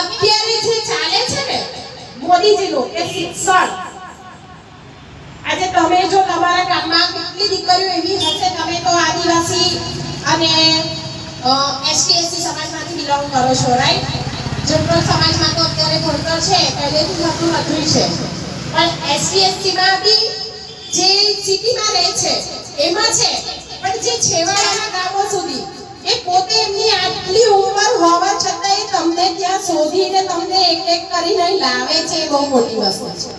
અત્યારે જે ચાલે છે ને, મોદીજીનું કે શિક્ષણ. આજે તમે જો તમારા ગામમાં કેટલી દીકરીઓ એવી હશે, તમે તો આદિવાસી અને એસટી એસટી સમાજમાંથી બિલોંગ કરો છો રાઈટ જનરલ સમાજમાં તો અત્યારે ભણતર છે, પહેલેથી થતું હતું છે. પણ એસટી એસટી માં બી જે સિટીમાં રહે છે, એમાં છે. પણ જે છેવાડાના ગામો સુધી ત્યાં શોધીને તમને એક એક કરીને લાવે છે બહુ મોટી વસ્તુ છે.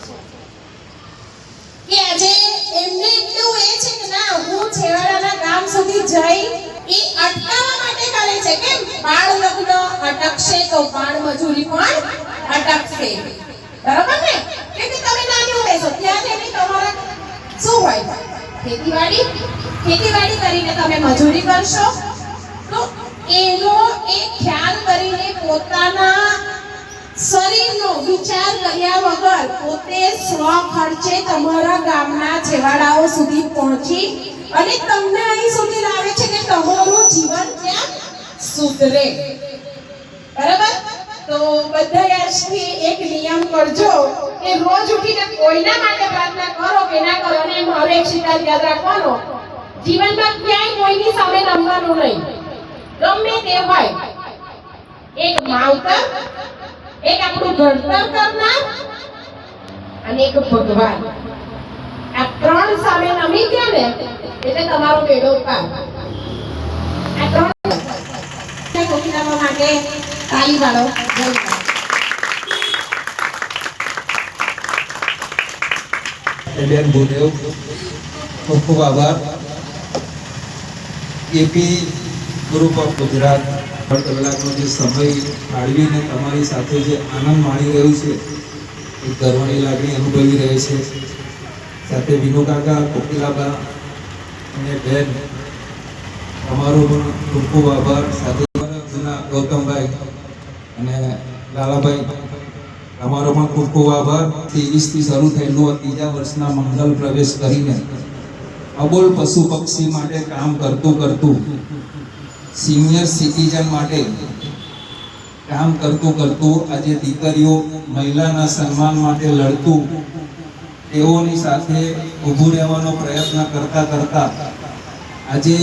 કે આજે એમને એટલું એ છે કે ના, હું છેવાડાના ગામ સુધી જઈ એ અટકાવવા માટે કરે છે. કે બાળ લગ્ન અટકશે તો બાળ મજૂરી પણ અટકશે. બરાબર ને? કે તમે નાની રહેશો. ત્યાં જઈને તમારા શું હોય? ખેતીવાડી? ખેતીવાડી કરીને તમે મજૂરી કરશો. તો એનો એ ખ્યાલ કરીને પોતાના શરીરનો વિચાર કર્યા વગર પોતે સ્વ ખર્ચે તમારા ગામના છેવાડાઓ સુધી પહોંચી અને તમને અહીં સુધી લાવે છે કે તમારું જીવન ક્યાં સુધરે. બરાબર? તો બધા આજથી એક નિયમ કરજો કે રોજ ઉઠીને કોઈના માટે પ્રાર્થના કરો કે ના કરો અને મારો એક સિદ્ધાંત યાદ રાખવાનો. જીવનમાં ક્યાંય કોઈની સામે નમવાનું નહીં. ગમે તે હોય. એક માવતર, એક આપણું ઘડતર કરનાર અને એક ભગવાન. આ ત્રણ સામે નમી ગયા ને, એટલે તમારો મેળો પાર આ ત્રણ કોકિલાવા માટે તાલી પાડો. બેન ભૂદેવ ખૂબ ખૂબ આભાર. એપી ગ્રુપ ઓફ ગુજરાત અઢ કલાકનો જે સમય ફાળવીને તમારી સાથે જે આનંદ માણી રહ્યું છે, એ ગર્વની લાગણી અનુભવી રહે છે. સાથે વિનુ કાકા, કોકિલાબા અને બેન તમારો પણ ખૂબ ખૂબ આભાર. સાથે અમારા જૂના ગૌતમભાઈ અને લાલાભાઈ તમારો પણ ખૂબ ખૂબ આભાર. ત્રેવીસથી શરૂ થયેલું ત્રીજા વર્ષના મંગલ પ્રવેશ કરીને અબોલ પશુ પક્ષી માટે કામ કરતું કરતું સિનિયર સિટીઝન માટે કામ કરતું કરતું આજે દીકરીઓ મહિલાના સન્માન માટે લડતું, તેઓની સાથે ઊભું રહેવાનો પ્રયત્ન કરતા કરતા આજે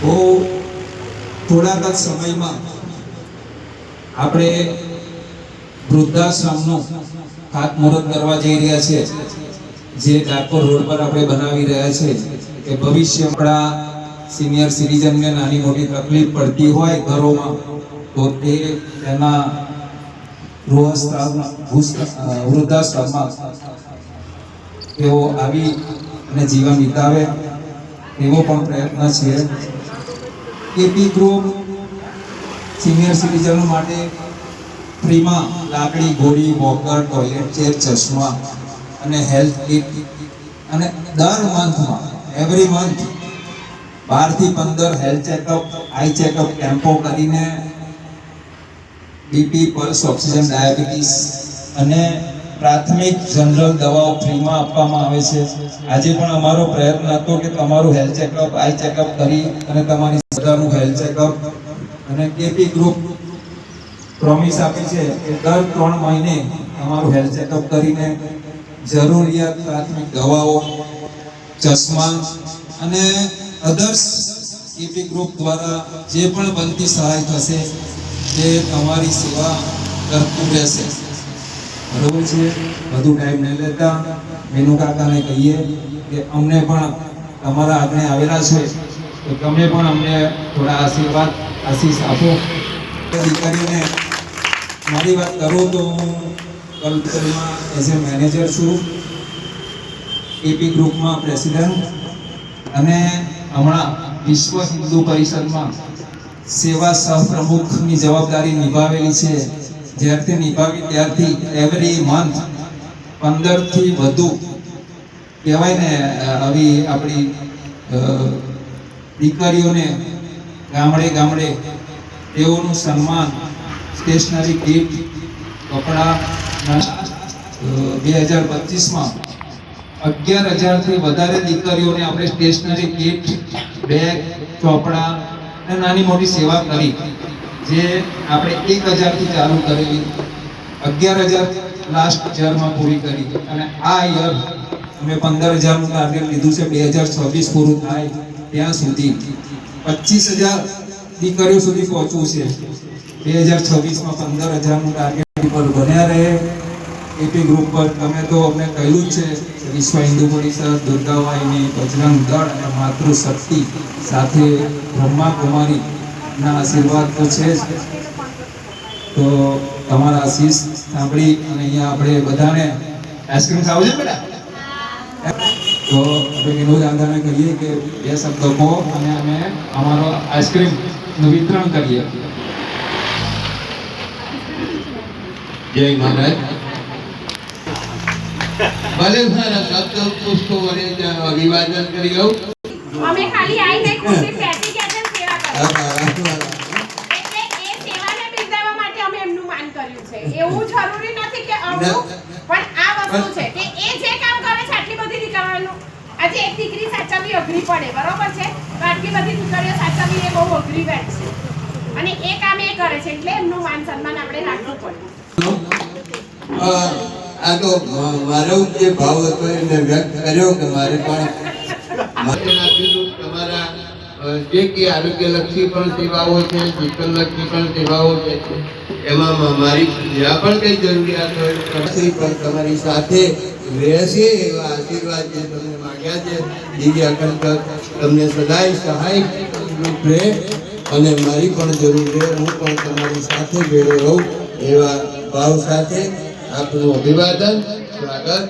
બહુ થોડાક જ સમયમાં આપણે વૃદ્ધાશ્રમનું ખાતમુહૂર્ત કરવા જઈ રહ્યા છે જે ડાકોર રોડ પર આપણે બનાવી રહ્યા છે કે ભવિષ્ય આપણા સિનિયર સિટીઝનને નાની મોટી તકલીફ પડતી હોય ઘરોમાં, તો તે તેના ગૃહસ્થામાં ભૂસ્થ- વૃદ્ધાશ્રમમાં તેઓ આવી અને જીવન વિતાવે એવો પણ પ્રયત્ન છે. એપી ગ્રુપ સિનિયર સિટીઝનો માટે ફ્રીમાં લાકડી ગોળી વોકર ટોયલેટ ચેર ચશ્મા અને હેલ્થ કિટ અને દર મંથમાં એવરી મંથ બારથી પંદર હેલ્થ ચેકઅપ આઈ ચેકઅપ કેમ્પો કરીને બીપી પલ્સ ઓક્સિજન ડાયાબિટીસ અને પ્રાથમિક જનરલ દવાઓ ફ્રીમાં આપવામાં આવે છે. આજે પણ અમારો પ્રયત્ન હતો કે તમારું હેલ્થ ચેકઅપ આઈ ચેકઅપ કરી અને તમારી બધાનું હેલ્થ ચેકઅપ અને કેપી ગ્રુપ પ્રોમિસ આપી છે કે દર ત્રણ મહિને અમારું હેલ્થ ચેકઅપ કરીને જરૂરિયાત પ્રાથમિક દવાઓ ચશ્મા અને અધર્સ કેપી ગ્રુપ દ્વારા જે પણ બનતી સહાય થશે તે તમારી સેવા કરતું રહેશે. બરોબર છે? વધુ ટાઈમ નહીં લેતા. મેનુ કાકાને કહીએ કે અમને પણ તમારા આગળ આવેલા છે, તો તમે પણ અમને થોડા આશીર્વાદ, આશીષ આપો. કરીને મારી વાત કરું તો હું કલ્પતરમાં એઝ એ મેનેજર છું. એપી ગ્રુપમાં પ્રેસિડેન્ટ અને હમણાં વિશ્વ હિન્દુ પરિષદમાં સેવા સહપ્રમુખની જવાબદારી નિભાવેલી છે. જ્યારથી નિભાવી ત્યારથી એવરી મંથ પંદરથી વધુ કહેવાય ને, આવી આપણી દીકરીઓને ગામડે ગામડે તેઓનું સન્માન સ્ટેશનરી કીટ કપડાં બે હજાર પચીસમાં અગિયાર હજારથી વધારે દીકરીઓને આપણે સ્ટેશનરી કીટ બેગ ચોપડા અને નાની મોટી સેવા કરી, જે આપણે એક હજારથી ચાલુ કરેલી, અગિયાર હજાર લાસ્ટ યરમાં પૂરી કરી અને આ યર અમે પંદર હજારનું ટાર્ગેટ લીધું છે, બે હજાર છવ્વીસ પૂરું થાય ત્યાં સુધી. પચીસ હજાર દીકરીઓ સુધી પહોંચવું છે. બે હજાર છવ્વીસમાં પંદર હજારનું ટાર્ગેટ બન્યા રહે. એપી ગ્રુપ પર તમે તો અમને કહ્યું જ છે વિશ્વ હિન્દુ પરિષદ દુર્ગા વાહિની બજરંગ દળ અને માતૃશક્તિ સાથે બ્રહ્મા કુમારીના આશીર્વાદ તો છે જ. તો તમારા આશીષ સાંભળી અને અહીંયા આપણે બધાને આઈસ્ક્રીમ ખાવું છે બેટા? તો આપણે વિનોદ આંધાને કહીએ કે બે શબ્દો કહો અને અમે અમારો આઈસ્ક્રીમનું વિતરણ કરીએ. જય મહારાજ. ભલે મારા શબ્દ પુષ્પો વડે અભિવાદન કરી લઉં. અમે ખાલી આવીને ખુશી પેટી કે સેવા કરી. એટલે એ સેવાને બિરદાવવા માટે અમે એમનું માન કર્યું છે. એવું જરૂરી નથી કે અમુક પણ આ વસ્તુ છે કે એ જે કામ કરે છે આટલી બધી નીકળવાનું આજે એક દીકરી સાચવવી અઘરી પડે બરોબર છે? તો આટલી બધી દીકરીઓ સાચવવી એ બહુ અઘરી વાત છે. અને એ કામ એ કરે છે એટલે એમનું માન સન્માન આપણે રાખવું પડે. આ તો મારો જે ભાવ હતો એને વ્યક્ત કર્યો કે મારે પણ તમારા જે કે આરોગ્યલક્ષી પણ સેવાઓ છે શિક્ષણલક્ષી પણ સેવાઓ છે, એમાં મારી જ્યાં પણ કઈ જરૂરિયાત હોય પણ તમારી સાથે રહેશે એવા આશીર્વાદ જે તમને માગ્યા છે. દિવ્ય અખંડ તમને સદાય સહાય રૂપ રહે અને મારી પણ જરૂર છે, હું પણ તમારી સાથે ભેળો રહું એવા ભાવ સાથે આપનું અભિવાદન સ્વાગત